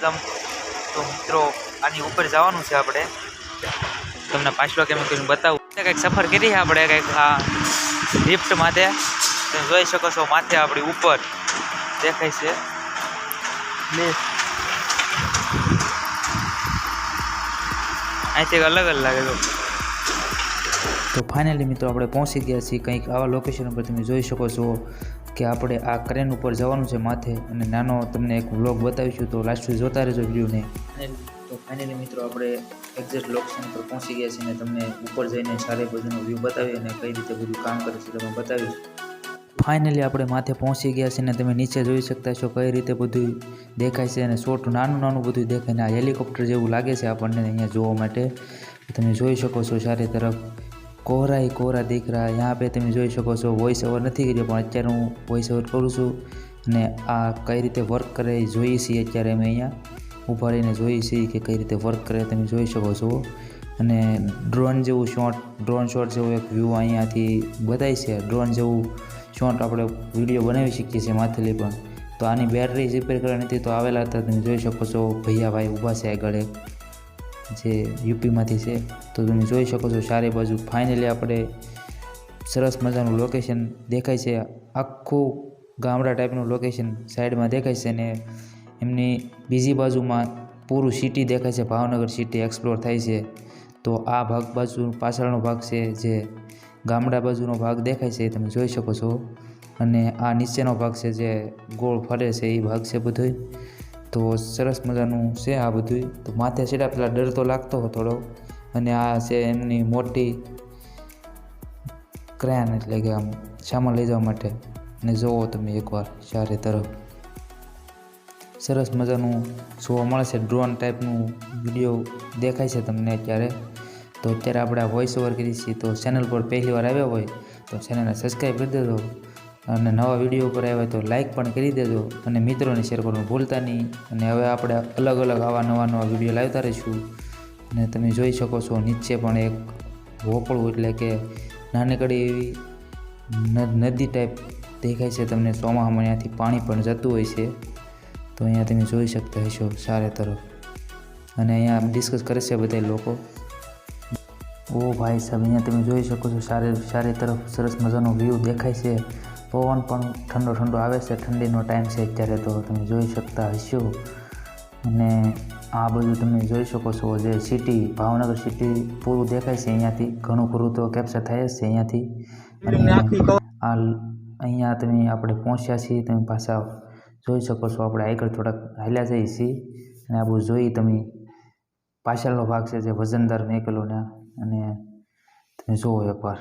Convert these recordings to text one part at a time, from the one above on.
એકદમ. તો મિત્રો, આની ઉપર જવાનું છે આપણે. તમને પાછલો કેમ કરીને બતાવું. કંઈક સફર કરી આપણે, કંઈક આ લિફ્ટ માથે તમે જોઈ શકો છો માથે આપણી ઉપર દેખાય છે. અહીંથી અલગ અલગ લાગે છે. તો ફાઇનલી મિત્રો આપણે પહોંચી ગયા છીએ કંઈક આવા લોકેશન ઉપર. તમે જોઈ શકો છો કે આપણે આ ક્રેન ઉપર જવાનું છે માથે અને નાનો તમને એક વ્લોગ બતાવીશું. તો લાસ્ટ સુધી જોતા રહેજો વિડીયોને. તો ફાઇનલી મિત્રો આપણે એક્ઝેક્ટ લોકેશન પર પહોંચી ગયા છીએ અને તમને ઉપર જઈને સારી બધાનો વ્યૂ બતાવી અને કઈ રીતે બધું કામ કરે છે તમે બતાવીશ. ફાઇનલી આપણે માથે પહોંચી ગયા છીએ અને તમે નીચે જોઈ શકતા છો કઈ રીતે બધું દેખાય છે અને શોર્ટ નાનું નાનું બધું દેખાય ને આ હેલિકોપ્ટર જેવું લાગે છે આપણને અહીંયા જોવા માટે. તમે જોઈ શકો છો સારી તરફ કોહરા એ કોહરા દીખ રહા યહાં પે તમે જોઈ શકો છો વોઇસ ઓવર નથી કર્યો, પણ અત્યારે હું વોઇસ ઓવર કરું છું અને આ કઈ રીતે વર્ક કરે એ જોઈએ છીએ અત્યારે અમે અહીંયા ઊભા રહીને જોઈએ છીએ કે કઈ રીતે વર્ક કરે તમે જોઈ શકો છો. અને ડ્રોન જેવું શોટ ડ્રોન શોટ જેવું એક વ્યૂ અહીંયાથી બતાવી છે. ડ્રોન જેવું શોટ આપણે વીડિયો બનાવી શકીએ છીએ માથેલી પણ. તો આની બેટરી રિપેર કરવાની હતી તો આવેલા હતા, તમે જોઈ શકો છો ભૈયા ભાઈ ઊભા છે આગળ જે યુપીમાંથી છે, તો તમે જોઈ શકો છો ચારે બાજુ ફાઇનલી આપણે સરસ મજાનું લોકેશન દેખાય છે. આખું ગામડા ટાઈપનું લોકેશન સાઈડમાં દેખાય છે ને એમની બીજી બાજુમાં પૂરું સિટી દેખાય છે, ભાવનગર સિટી એક્સપ્લોર થાય છે. તો આ ભાગ બાજુ પાછળનો ભાગ છે જે ગામડા બાજુનો ભાગ દેખાય છે તમે જોઈ શકો છો. અને આ નીચેનો ભાગ છે જે ગોળ ફરે છે, એ ભાગ છે બધોય. તો સરસ મજાનું છે આ બધું તો માથે સીધા પેલા ડર તો લાગતો હોય થોડો. અને આ છે એમની મોટી ક્રેન એટલે કે આમ સામાન લઈ જવા માટે. ને જોવો તમે એકવાર ચારે તરફ. સરસ મજાનું જોવા મળે છે ડ્રોન ટાઈપનું વીડિયો દેખાય છે તમને અત્યારે. તો અત્યારે આપણે વોઇસ ઓવર કરી છીએ. તો ચેનલ પર પહેલી વાર આવ્યા હોય તો ચેનલને સબસ્ક્રાઈબ કરી દેજો. અને નવા વીડિયો ઉપર આવ્યા તો લાઇક પણ કરી દેજો અને મિત્રોને શેર કરવાનું ભૂલતા નહીં. અને હવે આપણે અલગ અલગ આવા નવા નવા વીડિયો લાવતા રહીશું. અને તમે જોઈ શકો છો નીચે પણ એક વોપળું એટલે કે નાનકડી એવી નદી ટાઈપ દેખાય છે. તમને ચોમાસામાં ત્યાંથી પાણી પણ જતું હોય છે. તો અહીંયા તમે જોઈ શકતા હશો સારે તરફ. અને અહીંયા ડિસ્કસ કરે છે બધા લોકો. ઓ ભાઈ સાહેબ, અહીંયા તમે જોઈ શકો છો સારે સારી તરફ સરસ મજાનો વ્યૂ દેખાય છે. પવન પણ ઠંડો ઠંડો આવે છે. ઠંડીનો ટાઈમ છે અત્યારે તો તમે જોઈ શકતા હશો. અને આ બધું તમે જોઈ શકો છો જે સિટી ભાવનગર સિટી પૂરું દેખાય છે અહીંયાથી. ઘણું પૂરું તો કેપ્ચર થાય છે અહીંયાથી. અને આ અહીંયા તમે આપણે પહોંચ્યા છીએ તમે પાછા જોઈ શકો છો. આપણે આગળ થોડાક હાલ્યા જઈએ છીએ. અને આ બધું જોઈ તમે પાછળનો ભાગ છે જે વજનદાર મેકેલો ને અને તમે જુઓ એકવાર.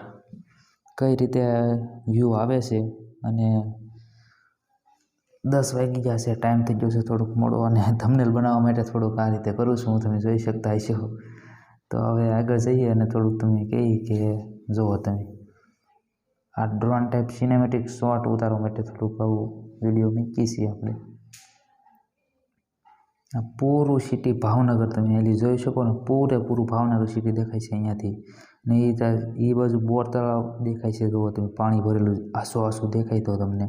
કઈ રીતે વ્યૂ આવે છે અને દસ વાગી ગયા છે ટાઈમ થઈ ગયો છે થોડુંક મોડો અને થંબનેલ બનાવવા માટે થોડુંક આ રીતે કરું છું તમે જોઈ શકતા હશો. તો હવે આગળ જઈએ અને થોડુંક તમે કહી કે જુઓ તમે. આ ડ્રોન ટાઈપ સિનેમેટિક શોટ ઉતારવા માટે થોડુંક આવું વીડિયો મૂકી છીએ આપણે. આ પૂરું સિટી ભાવનગર તમે એલી જોઈ શકો ને, પૂરેપૂરું ભાવનગર સિટી દેખાય છે અહીંયાથી. ને એ એ બાજુ બોર તળાવ દેખાય છે જુઓ તમે પાણી ભરેલું આસો આસું દેખાય તો તમને.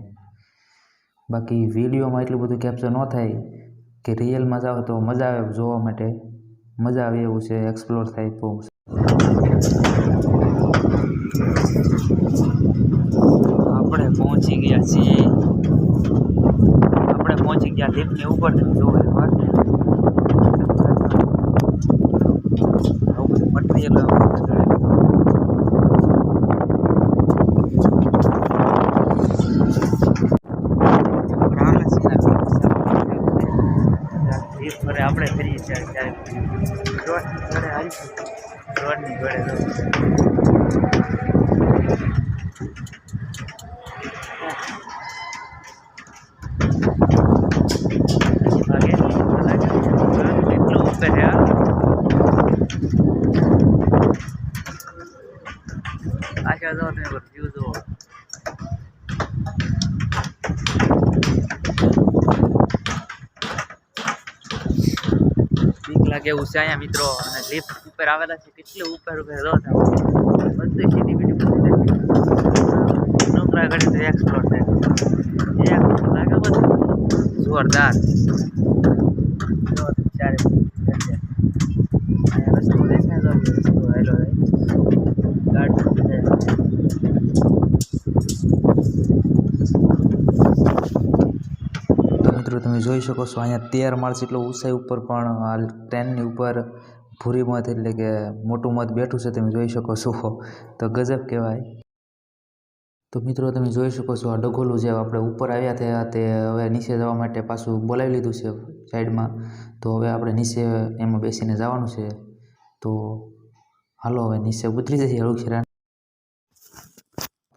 બાકી વિડીયોમાં એટલું બધું કેપ્ચર ન થાય કે રિયલમાં જાઓ તો મજા આવે જોવા માટે. મજા આવે એવું છે એક્સપ્લોર થાય તો આપણે પહોંચી ગયા છીએ. આપણે પહોંચી ગયા લિફ્ટની ઉપર તમે જુઓ એકવાર આવું બધું મટીરિયલ આપણે ફરીએ છીએ ત્યારે રોડની જોડે આવી રોડની જોડે જો. આગે એટલું ઉપર છે આ. આશા જો તમે છે અહીંયા મિત્રો અને લિફ્ટ ઉપર આવેલા છે. કેટલું ઉપર ઉપર હતા બધી સીટી બીટી નોકરા ઘડી એક્સપ્લોર થાય. લાગે બધું. જોરદાર. ચારે તો આપણે રસ્તો હેલો ગાડી છે તો મિત્રો જોઈ શકો છો, અહીંયા તેર માળ જેટલો ઊંચાઈ ઉપર પણ હાલ ટ્રેનની ઉપર ભૂરી મધ એટલે કે મોટું મધ બેઠું છે તમે જોઈ શકો છો. તો ગજબ કહેવાય. તો મિત્રો તમે જોઈ શકો છો આ ડગોલું જે આપણે ઉપર આવ્યા થયા તે હવે નીચે જવા માટે પાછું બોલાવી લીધું છે સાઈડમાં. તો હવે આપણે નીચે એમાં બેસીને જવાનું છે. તો હાલો હવે નીચે ઉતરી જઈએ હળુખેરા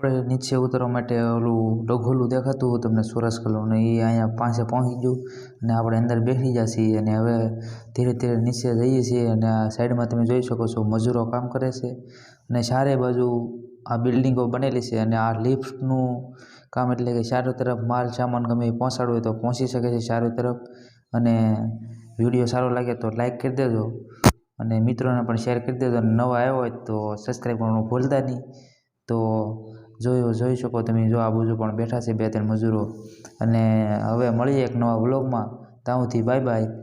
આપણે નીચે ઉતરવા માટે ઓલું ડઘોલું દેખાતું હતું તમને સુરસ કલરનું એ અહીંયા પાસે પહોંચી ગયું અને આપણે અંદર બેસી ગયા છીએ અને હવે ધીરે ધીરે નીચે જઈએ છીએ અને આ સાઈડમાં તમે જોઈ શકો છો મજૂરો કામ કરે છે અને ચારે બાજુ આ બિલ્ડિંગો બનેલી છે અને આ લિફ્ટનું કામ એટલે કે ચારો તરફ માલ સામાન ગમે એ પહોંચાડવું હોય તો પહોંચી શકે છે ચારો તરફ. અને વીડિયો સારો લાગે તો લાઈક કરી દેજો અને મિત્રોને પણ શેર કરી દેજો અને નવા આવ્યો હોય તો સબસ્ક્રાઈબ કરવાનું ભૂલતા નહીં. તો જોયું, જોઈ શકો તમે. જો આ બાજુ પણ બેઠા છે બે ત્રણ મજૂરો. અને હવે મળીએ એક નવા વ્લોગમાં. ત્યાં બાય બાય.